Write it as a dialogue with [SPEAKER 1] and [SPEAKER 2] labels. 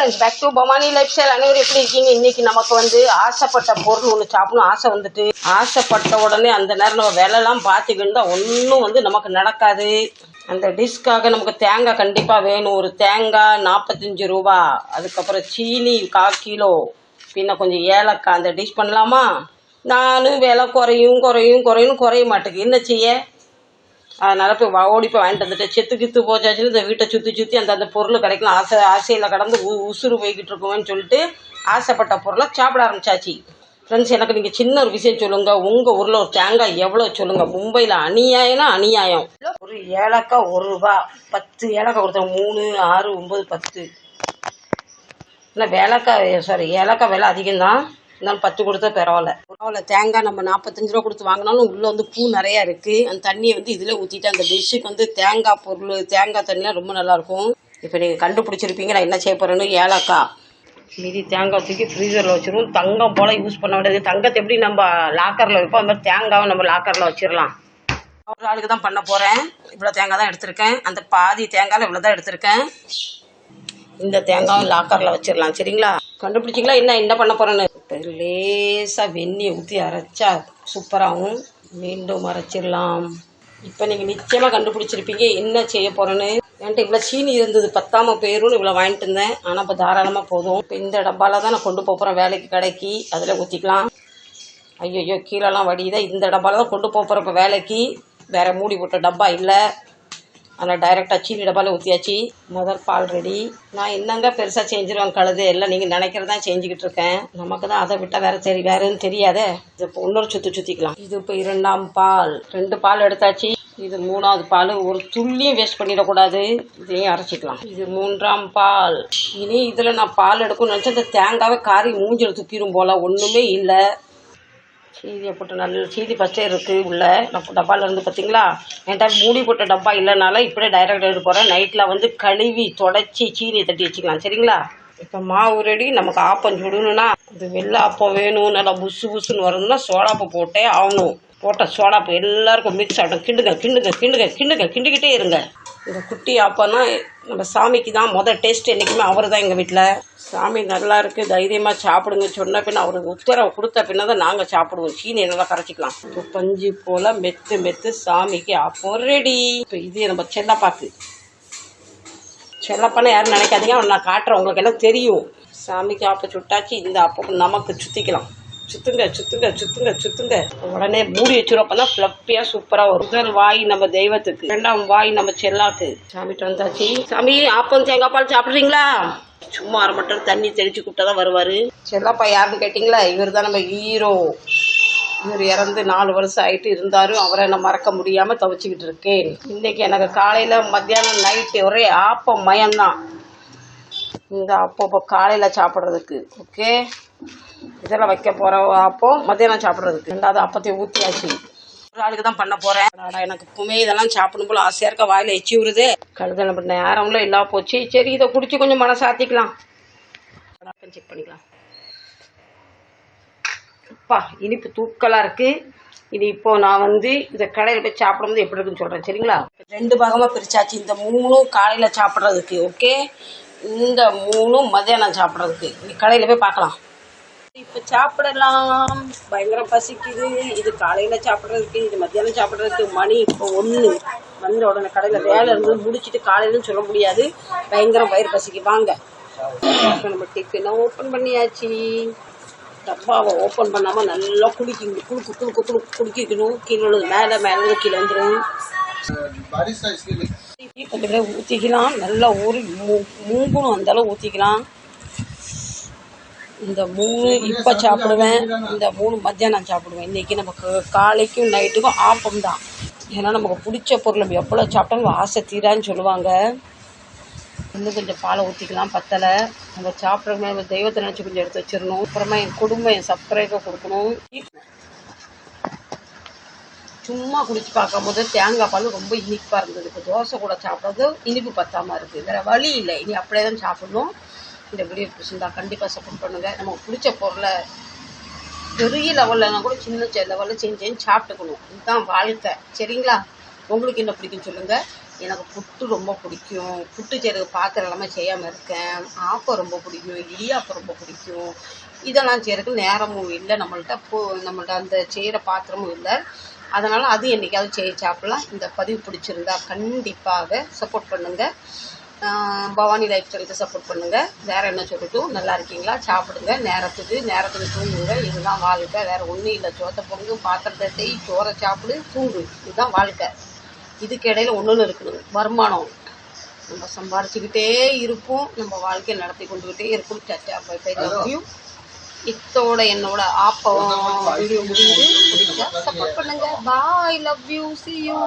[SPEAKER 1] Friends back to Bhavani lifestyle அனைவரும் எப்படி இருக்கீங்க? இன்னைக்கு நமக்கு வந்து ஆசைப்பட்ட பொருள் ஒன்று சாப்பிடணும். ஆசை வந்துட்டு ஆசைப்பட்ட உடனே அந்த நேரம் நம்ம விலைலாம் பார்த்துக்கிட்டு ஒன்றும் வந்து நமக்கு நடக்காது. அந்த டிஷ்க்காக நமக்கு தேங்காய் கண்டிப்பாக வேணும். ஒரு தேங்காய் நாற்பத்தஞ்சு ரூபா. அதுக்கப்புறம் சீனி கால் கிலோ. பின்ன கொஞ்சம் ஏலக்காய். அந்த டிஷ் பண்ணலாமா? நானும் விலை குறையும் குறையும் குறையும் குறைய மாட்டேங்குது. என்ன செய்ய? அதனால் போய் ஓடி போய் வாங்கிட்டு வந்துட்டு செத்து கித்து போச்சாச்சுன்னு இந்த வீட்டை சுற்றி சுற்றி அந்த அந்த பொருள் கிடைக்கலாம் ஆசை ஆசையில் கடந்து உ உசுறு போய்கிட்டு இருக்குமேன்னு சொல்லிட்டு ஆசைப்பட்ட பொருளை சாப்பிட ஆரம்பிச்சாச்சு. ஃப்ரெண்ட்ஸ் எனக்கு நீங்கள் சின்ன ஒரு விஷயம் சொல்லுங்கள் உங்கள் ஊரில் ஒரு தேங்காய் எவ்வளோ சொல்லுங்கள் மும்பையில் அநியாயம்னா அநியாயம். ஒரு ஏலக்காய் ஒரு ரூபா. பத்து ஏலக்காய் கொடுத்தாங்க மூணு ஆறு ஒம்பது பத்து. இல்லை வேலைக்காய் சாரி ஏலக்காய் விலை அதிகம்தான். இருந்தாலும் பத்து கொடுத்தா பரவாயில்ல. பரவாயில்ல தேங்காய் நம்ம நாற்பத்தஞ்சு ரூபா கொடுத்து வாங்கினாலும் உள்ளே வந்து பூ நிறையா இருக்குது அந்த தண்ணியை வந்து இதில் ஊற்றிட்டு அந்த டிஷ்ஷுக்கு வந்து தேங்காய் பொருள் தேங்காய் தண்ணிலாம் ரொம்ப நல்லாயிருக்கும் இப்போ நீங்கள் கண்டுபிடிச்சிருப்பீங்க நான் என்ன செய்ய போகிறேன்னு ஏலக்காய் மீதி தேங்காய் தூக்கி ஃப்ரீசரில் வச்சிருவோம் தங்கம் போல் யூஸ் பண்ண முடியாது தங்கத்தை எப்படி நம்ம லாக்கரில் வைப்போம்? அந்த மாதிரி தேங்காவை நம்ம லாக்கரில் வச்சிடலாம் ஒரு ஆளுக்கு தான் பண்ண போகிறேன் இவ்வளோ தேங்காய் தான் எடுத்திருக்கேன். அந்த பாதி தேங்காயில் இவ்வளோ தான் எடுத்திருக்கேன். இந்த தேங்காயும் லாக்கரில் வச்சிடலாம். சரிங்களா? கண்டுபிடிச்சிங்களா? என்ன என்ன பண்ண போகிறேன்னு லேசாக வெந்நியை ஊற்றி அரைச்சா சூப்பராகவும் மீண்டும் அரைச்சிடலாம். இப்போ நீங்கள் நிச்சயமாக கண்டுபிடிச்சிருப்பீங்க. என்ன செய்ய போகிறேன்னு என்கிட்ட இவ்வளோ சீனி இருந்தது. பத்தாம போயிரும்னு இவ்வளோ வாங்கிட்டு இருந்தேன். ஆனால் இப்போ தாராளமாக போதும். இப்போ இந்த டப்பாவில் தான் நான் கொண்டு போக போகிறேன் வேலைக்கு கடைக்கு. அதில் ஊற்றிக்கலாம் ஐயோ கீழெல்லாம் வடியுதா? இந்த டப்பாவில் தான் கொண்டு போக போகிறேன் இப்போ வேலைக்கு. வேறு மூடி போட்ட டப்பா இல்லை. ஆனால் டைரெக்டாக சீனி டப்பாவில் ஊற்றியாச்சு முதல் பால் ரெடி நான் என்னங்க பெருசாக செஞ்சிருவேன் கழுது? எல்லாம் நீங்கள் நினைக்கிறதா செஞ்சுக்கிட்டு இருக்கேன். நமக்கு தான் அதை விட்டால் வேறு சரி வேறு எதுவும் தெரியாதே? இது இப்போ இன்னொரு சுற்றி சுற்றிக்கலாம் இது இப்போ இரண்டாம் பால். ரெண்டு பால் எடுத்தாச்சு. இது மூணாவது பால். ஒரு துள்ளியும் வேஸ்ட் பண்ணிடக்கூடாது. இதையும் அரைச்சிக்கலாம். இது மூன்றாம் பால். இனி இதில் நான் பால் எடுக்கணும்னு நினச்சா இந்த தேங்காவை காரி மூஞ்சில் துப்பிடும் போல். ஒன்றுமே இல்லை. சீதியை போட்டு நல்ல சீதி ஃபஸ்ட்டே இருக்குது உள்ளே. நான் டப்பாவில் இருந்து பார்த்தீங்களா என்கிட்ட மூடி போட்ட டப்பா இல்லைனால இப்படியே டைரக்ட் எடுத்து போகிறேன் நைட்டில் வந்து கழுவி தொடச்சி சீனியை தட்டி வச்சுக்கலாம். சரிங்களா? இப்போ மாவு ரெடி நமக்கு ஆப்பம் சுடணும்னா இது வெள்ளை ஆப்பம் வேணும் நல்லா புசு புசுன்னு வரணும்னா சோடாப்பு போட்டே ஆகணும். போட்ட சோடாப்பு எல்லாருக்கும் மிக்ஸ் ஆகட்டும். கிண்டுங்க கிண்டுங்க கிண்டுங்க கிண்டுங்க கிண்டுக்கிட்டே இருங்க. இந்த குட்டி ஆப்பம்னா நம்ம சாமிக்கு தான் மொதல் டேஸ்ட் என்றைக்குமே அவர் தான் எங்கள் வீட்டில் சாமி நல்லா இருக்குது தைரியமாக சாப்பிடுங்க சொன்ன பின்ன அவருக்கு உத்தரவு கொடுத்த பின்ன தான் நாங்கள் சாப்பிடுவோம். சீனி நல்லா கரைச்சிக்கலாம். இப்போ பஞ்சு போல் மெத்து மெத்து சாமிக்கு ஆப்பம் ரெடி இப்போ இது நம்ம செல்லப்பாக்கு. செல்லப்பான்னு யாரும் நினைக்காதீங்க அவன் நான் காட்டுறேன். உங்களுக்கு எல்லாம் தெரியும். சாமிக்கு அப்போ சுட்டாச்சு இந்த ஆப்பம் நமக்கு சுற்றிக்கலாம் சுத்துங்க சுத்துங்க சுத்துங்க சுத்துங்க. உடனே மூடி வச்சிரும் அப்பதான் ஃப்ளப்பியா சூப்பரா வரும். முதல் வாய் நம்ம தெய்வத்துக்கு. இரண்டாம் வாய் நம்ம செல்லாக்கு சாமிட்டு வந்தாச்சு. சாமி ஆப்பம் தேங்காய் பால் சாப்பிட்றீங்களா? சும்மா அரை மட்டும் தண்ணி தெளிச்சு கூப்பிட்டா தான் வருவாரு. செல்லப்பா யாருன்னு கேட்டீங்களா? இவர் தான் நம்ம ஹீரோ இவர் இறந்து நாலு வருஷம் ஆயிட்டு இருந்தாரும் அவரை நான் மறக்க முடியாம துவச்சிக்கிட்டு இருக்கேன். இன்னைக்கு எனக்கு காலையில மத்தியானம் நைட்டு ஒரே ஆப்பம் மயம்தான். இந்த அப்போ இப்போ காலையில் சாப்பிட்றதுக்கு ஓகே இதெல்லாம் வைக்க போகிற அப்போ மத்தியானம் சாப்பிட்றதுக்கு. ரெண்டாவது அப்பத்தையும் ஊற்றியாச்சு ஒரு ஆளுக்கு தான் பண்ண போகிறேன் எனக்கு எப்பவுமே இதெல்லாம் சாப்பிடும் போல ஆசையாக இருக்க வாயில் எச்சி விடுது கழுதலை பண்ண நேரம்ல இல்லா போச்சு. சரி இதை குடிச்சு கொஞ்சம் மனசாத்திக்கலாம் செக் பண்ணிக்கலாம். அப்பா இனிப்பு தூக்கலாக இருக்குது இது இப்போ நான் வந்து இந்த கடையில் போய் சாப்பிடும்போது எப்படி இருக்குன்னு சொல்கிறேன் சரிங்களா? ரெண்டு பாகமாக பிரிச்சாச்சு இந்த மூணும் காலையில் சாப்பிட்றதுக்கு ஓகே இந்த மூணும் மத்தியானம் சாப்பிட்றதுக்கு. நீ கடையில் போய் பார்க்கலாம். இப்போ சாப்பிடலாம். பயங்கரம் பசிக்குது. இது காலையில் சாப்பிட்றதுக்கு இது மத்தியானம் சாப்பிட்றதுக்கு மணி இப்போ ஒன்று வந்த உடனே கடையில் வேலை இருந்து முடிச்சிட்டு காலையிலும் சொல்ல முடியாது. பயங்கரம் வயிறு பசிக்கு வாங்க. நம்ம டிஃபினை ஓப்பன் பண்ணியாச்சு. டப்பாவை ஓப்பன் பண்ணாமல் நல்லா குளிக்கணும் குளுக்கு குளுக்கு குளுக்கு குளிக்கணும் கீழே உள்ளது மேலே மேலே கீழே வந்துடும் கட்டுக்கடை ஊற்றிக்கலாம் நல்லா ஒரு மூ மூங்கணும் அந்தளவு ஊற்றிக்கலாம் இந்த மூணு இப்போ சாப்பிடுவேன். இந்த மூணு மத்தியானம் சாப்பிடுவேன். இன்றைக்கி நமக்கு காலைக்கும் நைட்டுக்கும் ஆப்பம் தான் ஏன்னா நமக்கு பிடிச்ச பொருள் நம்ம எவ்வளோ சாப்பிட்டாலும் ஆசை தீரான்னு சொல்லுவாங்க. இன்னும் கொஞ்சம் பாலை ஊற்றிக்கலாம் பத்தலை. நம்ம சாப்பிட்ற தெய்வத்தை நினச்சி கொஞ்சம் எடுத்து வச்சிடணும். அப்புறமா என் குடும்பம் என் சப்ஸ்கிரைபர் கொடுக்கணும். சும்மா குடிச்சு பார்க்கும்போது தேங்காய் பால் ரொம்ப இனிப்பாக இருந்தது. இப்போ தோசை கூட சாப்பிட்றது இனிப்பு பத்தாமல் இருக்குது வேறு வழி இல்லை. இனி அப்படியே தான் சாப்பிடணும். இந்த வீடியோ பிடிச்சிருந்தா கண்டிப்பாக சப்போர்ட் பண்ணுங்கள் நமக்கு பிடிச்ச பொருளை பெரிய லெவல்லனா கூட சின்ன லெவலில் செஞ்சு செஞ்சு சாப்பிட்டுக்கணும். இதுதான் வாழ்க்கை. சரிங்களா? உங்களுக்கு என்ன பிடிக்கும் சொல்லுங்கள் எனக்கு புட்டு ரொம்ப பிடிக்கும். புட்டு செய்யறதுக்கு பாத்திரம் எல்லாமே செய்யாமல் இருக்கேன். ஆப்பம் ரொம்ப பிடிக்கும். இடியாப்பம் ரொம்ப பிடிக்கும். இதெல்லாம் செய்கிறதுக்கு நேரமும் இல்லை. நம்மள்ட்ட போ நம்மள்ட்ட அந்த செய்கிற பாத்திரமும் இல்லை. அதனால் அது என்றைக்காவது செய்ய சாப்பிடலாம் இந்த பதிவு பிடிச்சிருந்தா கண்டிப்பாக சப்போர்ட் பண்ணுங்கள் பவானி லைஃப் ஸ்டைலுக்கு சப்போர்ட் பண்ணுங்கள் வேறு என்ன சொல்லட்டும் நல்லா இருக்கீங்களா? சாப்பிடுங்க. நேரத்துக்கு நேரத்துக்கு தூங்குங்க. இதுதான் வாழ்க்கை. வேறு ஒன்றும் இல்லை. சோத்தை பொங்கு பாத்திரத்தை செய் சோறை சாப்பிடு தூங்கு. இதுதான் வாழ்க்கை. இதுக்கு இடையில ஒன்று இருக்கணும். வருமானம். நம்ம சம்பாரிச்சுக்கிட்டே இருப்போம். நம்ம வாழ்க்கையை நடத்தி கொண்டுக்கிட்டே இருக்கும் சச்சா பை பை லவ் யூ இத்தோட என்னோட ஆப்பம். வீடியோ முடியுது பிடிச்சா சப்போர்ட் பண்ணுங்க. Bye love you see you